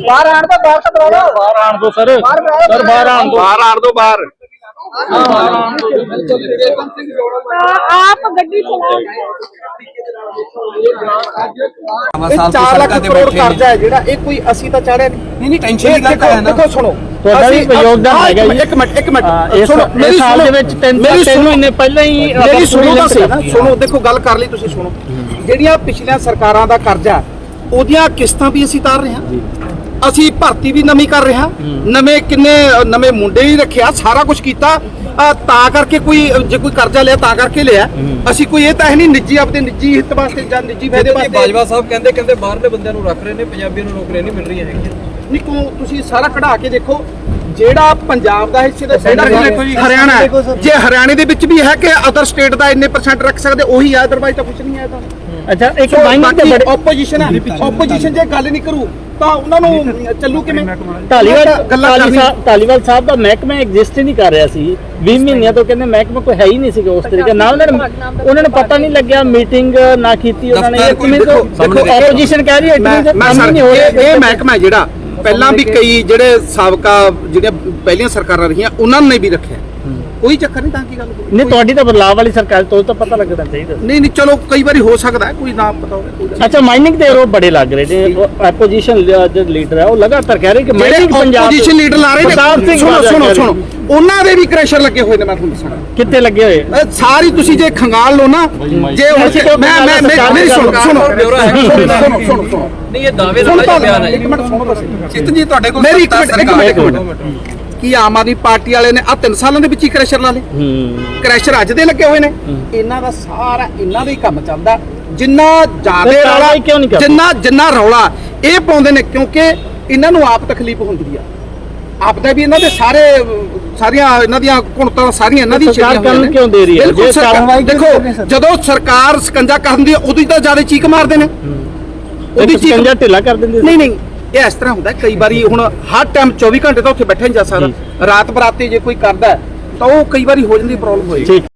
ਬਾਹਰ ਆਣ ਤੋਂ ਬਾਹਰ ਤਾਂ ਬੁਲਾ ਲੱਖ ਕਰੋੜ ਕਰਜ਼ਾ ਹੈ ਜਿਹੜਾ ਇਹ ਕੋਈ ਅਸੀਂ ਤਾਂ ਚਾੜਿਆ ਨਹੀਂ। ਨਹੀਂ ਟੈਨਸ਼ਨ ਨਹੀਂ ਕਰਦਾ ਹੈ ਨਾ। ਦੇਖੋ ਸੁਣੋ। ਤੁਹਾਡਾ ਵੀ ਅਸੀਂ- ਯੋਗਦਾਨ ਹਾਂ, ਹੈਗਾ ਜੀ। ਇੱਕ ਮਿੰਟ ਇੱਕ ਮਿੰਟ। ਹਾਂ, ਇਸ ਸੁਣੋ, ਇਸ ਮੇਰੀ ਸਾਲ ਦੇ ਸੁਣੋ, ਵਿੱਚ ਤਿੰਨ ਮਹੀਨੇ ਪਹਿਲਾਂ ਹੀ ਮੇਰੀ ਸੁਣੋ ਤਾਂ ਸਹੀ। ਸੁਣੋ ਦੇਖੋ ਗੱਲ ਕਰ ਲਈ ਤੁਸੀਂ ਸੁਣੋ। ਜਿਹੜੀਆਂ ਪਿਛਲੀਆਂ ਸਰਕਾਰਾਂ ਦਾ ਕਰਜ਼ਾ ਉਹਦੀਆਂ ਕਿਸ਼ਤਾਂ ਵੀ ਅਸੀਂ ਤਾਰ ਰਹੇ ਹਾਂ। ਅਸੀਂ ਭਰਤੀ ਵੀ ਨਵੀਂ ਕਰ ਰਹੇ ਹਾਂ। ਨਵੇਂ ਕਿੰਨੇ ਨਵੇਂ ਮੁੰਡੇ ਵੀ ਰੱਖਿਆ ਸਾਰਾ ਕੁਝ ਕੀਤਾ। ਤਾਂ ਕਰਕੇ ਕੋਈ ਜੇ ਕੋਈ ਕਰਜ਼ਾ ਲਿਆ ਤਾਂ ਕਰਕੇ ਲਿਆ। ਅਸੀਂ ਕੋਈ ਇਹ ਤਾਂ ਹੈ ਨਹੀਂ ਨਿੱਜੀ ਆਪਦੇ ਨਿੱਜੀ ਹਿੱਤ ਵਾਸਤੇ ਜਾਂ ਨਿੱਜੀ ਫਾਇਦੇ ਵਾਸਤੇ ਬਾਜਵਾ ਸਾਹਿਬ ਕਹਿੰਦੇ ਕਹਿੰਦੇ ਬਾਹਰਲੇ ਬੰਦਿਆਂ ਨੂੰ ਰੱਖ ਰਹੇ ਨੇ ਪੰਜਾਬੀਆਂ ਨੂੰ ਨੌਕਰੀਆਂ ਨਹੀਂ ਮਿਲ ਰਹੀਆਂ ਹੈਗੀਆਂ। ਨਹੀਂ ਕੋ ਤੁਸੀਂ ਸਾਰਾ ਕਢਾ ਕੇ ਦੇਖੋ ਜਿਹੜਾ ਪੰਜਾਬ ਦਾ ਹਿੱਸੇ ਦਾ ਜਿਹੜਾ ਦੇਖੋ ਜੀ। ਹਰਿਆਣਾ ਜੇ ਹਰਿਆਣੇ ਦੇ ਵਿੱਚ ਵੀ ਹੈ ਕਿ ਅਦਰ ਸਟੇਟ ਦਾ ਇੰਨੇ ਪਰਸੈਂਟ ਰੱਖ ਸਕਦੇ ਉਹੀ ਅਦਰਵਾਈਜ਼ ਤਾਂ ਕੁਝ ਨਹੀਂ ਹੈ ਤਾਂ। ਅੱਛਾ ਇੱਕ ਮਾਈਨਿੰਗ ਤੇ ਆਪੋਜੀਸ਼ਨ ਹੈ। ਆਪੋਜੀਸ਼ਨ ਜੇ ਗੱਲ ਨਹੀਂ ਕਰੂ ਤਾਂ ਉਹਨਾਂ ਨੂੰ ਚੱਲੂ ਕਿਵੇਂ? ਢਾਲੀਵਾਲ ਗੱਲਾਂ ਢਾਲੀ ਕਰਨੀਆਂ ਸਾਹਿਬ ਢਾਲੀਵਾਲ ਸਾਹਿਬ ਦਾ ਮਹਿਕਮਾ ਐਗਜ਼ਿਸਟ ਹੀ ਨਹੀਂ ਕਰ ਰਿਹਾ ਸੀ। 20 ਮਹੀਨਿਆਂ ਤੋਂ ਕਹਿੰਦੇ ਮਹਿਕਮਾ ਕੋਈ ਹੈ ਹੀ ਨਹੀਂ ਸੀਗਾ ਉਸ ਤਰੀਕੇ ਨਾਲ ਉਹਨਾਂ ਨੇ ਉਹਨਾਂ ਨੇ ਪਤਾ ਨਹੀਂ ਲੱਗਿਆ ਮੀਟਿੰਗ ਨਾ ਕੀਤੀ ਉਹਨਾਂ ਨੇ। ਦੇਖੋ, ਆਪੋਜੀਸ਼ਨ ਕਹਿ ਰਹੀ ਹੈ ਇਟਲੀ ਨਹੀਂ ਹੋ ਰਿਹਾ। ਇਹ ਮਹਿਕਮਾ ਜਿਹੜਾ ਪਹਿਲਾਂ ਵੀ ਕਈ ਜਿਹੜੇ ਸਾਬਕਾ ਜਿਹੜੀਆਂ ਪਹਿਲੀਆਂ ਸਰਕਾਰਾਂ ਰਹੀਆਂ ਉਹਨਾਂ ਨੇ ਵੀ ਰੱਖਿਆ। ਕੋਈ ਚੱਕਰ ਨਹੀਂ ਤਾਂ ਕੀ ਗੱਲ ਕੋਈ- ਨਹੀਂ ਤੁਹਾਡੀ ਤਾਂ ਬਦਲਾਅ ਵਾਲੀ ਸਰਕਾਰ ਤੋਂ ਤਾਂ ਪਤਾ ਲੱਗਣਾ ਚਾਹੀਦਾ। ਨਹੀਂ ਨਹੀਂ ਚਲੋ ਕਈ ਵਾਰੀ ਹੋ ਸਕਦਾ ਹੈ, ਕੋਈ ਨਾ ਪਤਾ ਹੋਵੇ ਕੋਈ ਗੱਲ ਅੱਛਾ ਮਾਈਨਿੰਗ ਦੇ ਆਰੋਪ ਬੜੇ ਲੱਗ ਰਹੇ ਨੇ। ਆਪੋਜੀਸ਼ਨ ਜੋ ਲੀਡਰ ਹੈ ਉਹ ਲਗਾਤਾਰ ਕਹਿ ਰਹੇ ਕਿ ਜਿਹੜੇ ਮਾਈਨਿੰਗ ਪੰਜਾਬ ਆਪੋਜੀਸ਼ਨ ਲੀਡਰ ਲਾ ਰਹੇ ਪ੍ਰਤਾਪ ਨੇ ਸਿੰਘ ਸੁਣੋ ਸੁਣੋ ਕਹਿ ਰਹੇ ਸੁਣੋ। ਉਹਨਾਂ ਦੇ ਵੀ ਕ੍ਰੈਸ਼ਰ ਲੱਗੇ ਹੋਏ ਨੇ ਮੈਂ ਤੁਹਾਨੂੰ ਦੱਸਣਾ ਕਿੱਥੇ ਲੱਗੇ ਹੋਏ? ਇਹ ਸਾਰੀ ਤੁਸੀਂ ਜੇ ਖੰਗਾਲ ਲਓ ਨਾ ਜੇ ਹੁਣ ਅਸੀਂ ਤਾਂ ਮੈਂ ਮੈਂ ਸੁਣੋ ਸੁਣੋ ਨਹੀਂ ਇਹ ਦਾਅਵੇ ਸੁਣ ਤਾਂ ਹੈ। ਇੱਕ ਮਿੰਟ ਸੁਣੋ ਤਾਂ ਸਹੀ। ਚਿੱਤ ਜੀ ਤੁਹਾਡੇ ਕੋਲ ਮੇਰੀ ਇੱਕ ਮਿੰਟ ਇੱਕ। ਮਿੰਟ। ਕੀ ਆਮ ਆਦਮੀ ਪਾਰਟੀ ਵਾਲੇ ਨੇ ਆ 3 ਸਾਲਾਂ ਦੇ ਵਿੱਚ ਹੀ ਕ੍ਰੈਸ਼ਰ ਲਾ ਲਏ ਹੂੰ। ਕ੍ਰੈਸ਼ਰ ਅੱਜ ਦੇ ਲੱਗੇ ਹੋਏ ਨੇ। ਇਹਨਾਂ ਦਾ ਸਾਰਾ ਇਹਨਾਂ ਦਾ ਹੀ ਕੰਮ ਚੱਲਦਾ। ਜਿੰਨਾ ਜ਼ਿਆਦਾ ਰੌਲਾ? ਜਿੰਨਾ ਜਿੰਨਾ ਰੌਲਾ ਇਹ ਪਾਉਂਦੇ ਨੇ ਕਿਉਂਕਿ ਇਹਨਾਂ ਨੂੰ ਆਪ ਤਕਲੀਫ ਹੁੰਦੀ ਆ। ਆਪ ਦਾ ਵੀ ਇਹਨਾਂ ਦੇ ਸਾਰੇ ਸਾਰੀਆਂ ਇਹਨਾਂ ਦੀਆਂ ਕੁਣਤਾਂ ਸਾਰੀਆਂ ਇਹਨਾਂ ਦੀ ਸਰਕਾਰ ਛੇੜੀਆਂ ਹੋਈਆਂ ਕੰਮ ਨੇ। ਕਿਉਂ ਦੇ ਰਹੀ ਹੈ? ਬਿਲਕੁਲ ਜੇ ਸਰਕਾਰ- ਦੇਖੋ? ਜਦੋਂ ਸਰਕਾਰ ਸਕੰਜਾ ਕਰਦੀ ਹੈ ਉਦੋਂ ਹੀ ਤਾਂ ਜ਼ਿਆਦਾ ਚੀਕ ਮਾਰਦੇ ਨੇ। ਉਹਦੀ ਚੀਕ- ਢਿੱਲਾ ਕਰ ਦਿੰਦੇ ਨਹੀਂ ਨਹੀਂ ਇਹ ਇਸ ਤਰ੍ਹਾਂ ਹੁੰਦਾ ਕਈ ਵਾਰੀ ਹੁਣ ਹਰ ਟਾਈਮ 24 ਘੰਟੇ ਤਾਂ ਉੱਥੇ ਬੈਠਾ ਨਹੀਂ ਜਾ ਸਕਦਾ। ਰਾਤ ਬਰਾਤੇ ਜੇ ਕੋਈ ਕਰਦਾ ਤਾਂ ਉਹ ਕਈ ਵਾਰੀ ਹੋ ਜਾਂਦੀ ਪ੍ਰੋਬਲਮ ਹੋਈ। ਠੀਕ।